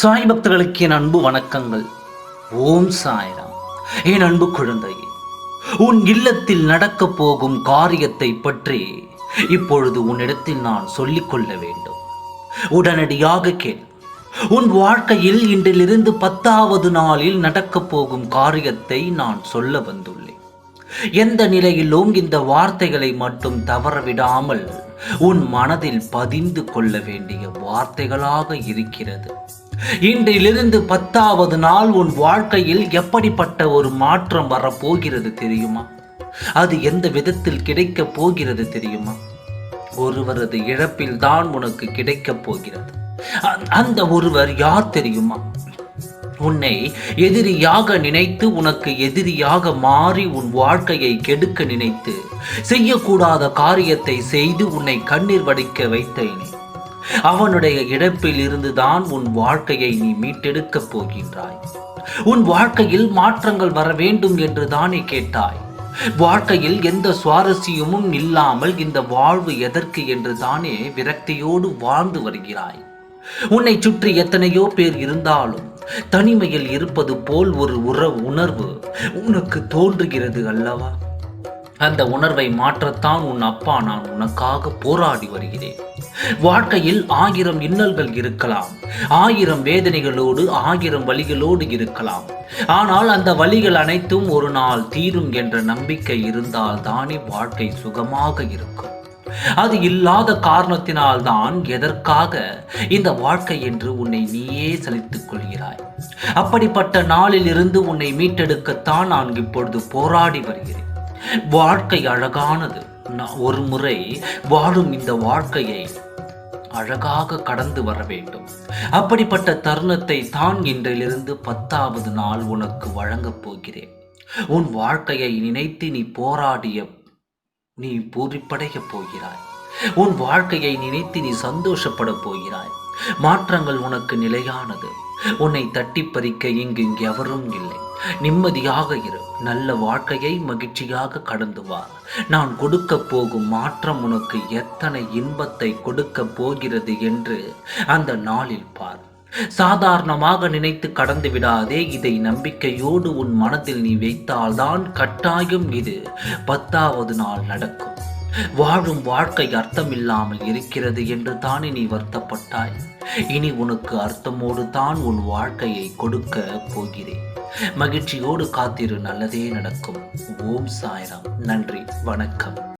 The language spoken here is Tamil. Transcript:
சாய் பக்தர்களுக்கு என் அன்பு வணக்கங்கள். ஓம் சாய்ராம். என் அன்பு குழந்தையே உன் இல்லத்தில் நடக்கப் போகும் காரியத்தை பற்றி இப்பொழுது உன்னிடத்தில் நான் சொல்லிக்கொள்ள வேண்டும். உடனடியாக கேள். உன் வாழ்க்கையில் இன்றிலிருந்து பத்தாவது நாளில் நடக்கப் போகும் காரியத்தை நான் சொல்ல வந்துள்ளேன். எந்த நிலையிலும் இந்த வார்த்தைகளை மட்டும் தவறவிடாமல் உன் மனதில் பதிந்து கொள்ள வேண்டிய வார்த்தைகளாக இருக்கிறது. இன்றிலிருந்து பத்தாவது நாள் உன் வாழ்க்கையில் எப்படிப்பட்ட ஒரு மாற்றம் வரப்போகிறது தெரியுமா? அது எந்த விதத்தில் கிடைக்கப் போகிறது தெரியுமா? ஒருவரது இழப்பில் தான் உனக்கு கிடைக்கப் போகிறது. அந்த ஒருவர் யார் தெரியுமா? உன்னை எதிரியாக நினைத்து உனக்கு எதிரியாக மாறி உன் வாழ்க்கையை கெடுக்க நினைத்து செய்யக்கூடாத காரியத்தை செய்து உன்னை கண்ணீர் வடிக்க வைத்தேனே. அவனுடைய இழப்பில் இருந்துதான் உன் வாழ்க்கையை நீ மீட்டெடுக்கப் போகின்றாய். உன் வாழ்க்கையில் மாற்றங்கள் வர வேண்டும் என்று தானே கேட்டாய். வாழ்க்கையில் எந்த சுவாரஸ்யமும் இல்லாமல் இந்த வாழ்வு எதற்கு என்று தானே விரக்தியோடு வாழ்ந்து வருகிறாய். உன்னை சுற்றி எத்தனையோ பேர் இருந்தாலும் தனிமையில் இருப்பது போல் ஒரு உற உணர்வு உனக்கு தோன்றுகிறது அல்லவா? அந்த உணர்வை மாற்றத்தான் உன் அப்பா நான் உனக்காக போராடி வருகிறேன். வாழ்க்கையில் ஆயிரம் இன்னல்கள் இருக்கலாம். ஆயிரம் வேதனைகளோடு ஆயிரம் வழிகளோடு இருக்கலாம். ஆனால் அந்த வழிகள் அனைத்தும் ஒரு நாள் தீரும் என்ற நம்பிக்கை இருந்தால் தானே வாழ்க்கை சுகமாக இருக்கும். அது இல்லாத காரணத்தினால் தான் எதற்காக இந்த வாழ்க்கை என்று உன்னை நீயே சலித்துக் கொள்கிறாய். அப்படிப்பட்ட நாளில் இருந்து உன்னை மீட்டெடுக்கத்தான் நான் இப்பொழுது போராடி வருகிறேன். வாழ்க்கை அழகானது. ஒரு முறை வாழும் இந்த வாழ்க்கையை அழகாக கடந்து வர வேண்டும். அப்படிப்பட்ட தருணத்தை தான் இன்றிலிருந்து பத்தாவது நாள் உனக்கு வழங்கப் போகிறேன். உன் வாழ்க்கையை நினைத்து நீ போராடிய நீ பூரிப்படைய போகிறாய். உன் வாழ்க்கையை நினைத்து நீ சந்தோஷப்பட போகிறாய். மாற்றங்கள் உனக்கு நிலையானது. உன்னை தட்டி பறிக்க இங்கு எவரும் இல்லை. நிம்மதியாக இரு. நல்ல வாழ்க்கையை மகிழ்ச்சியாக கடந்து வா. நான் கொடுக்க போகும் மாற்றம் உனக்கு எத்தனை இன்பத்தை கொடுக்க போகிறது என்று அந்த நாளில் பார். சாதாரணமாக நினைத்து கடந்து விடாதே இதை நம்பிக்கையோடு உன் மனதில் நீ வைத்தால்தான் கட்டாயம் இது. பத்தாவது நாள் நடக்கும். வாழும் வாழ்க்கை அர்த்தமில்லாமல் இருக்கிறது என்று தானே நீ வருத்தப்பட்டாய்? இனி உனக்கு அர்த்தமோடு தான் உன் வாழ்க்கையை கொடுக்க போகிறேன். மகிழ்ச்சியோடு காத்திரு நல்லதே நடக்கும். ஓம் சாய்ராம். நன்றி வணக்கம்.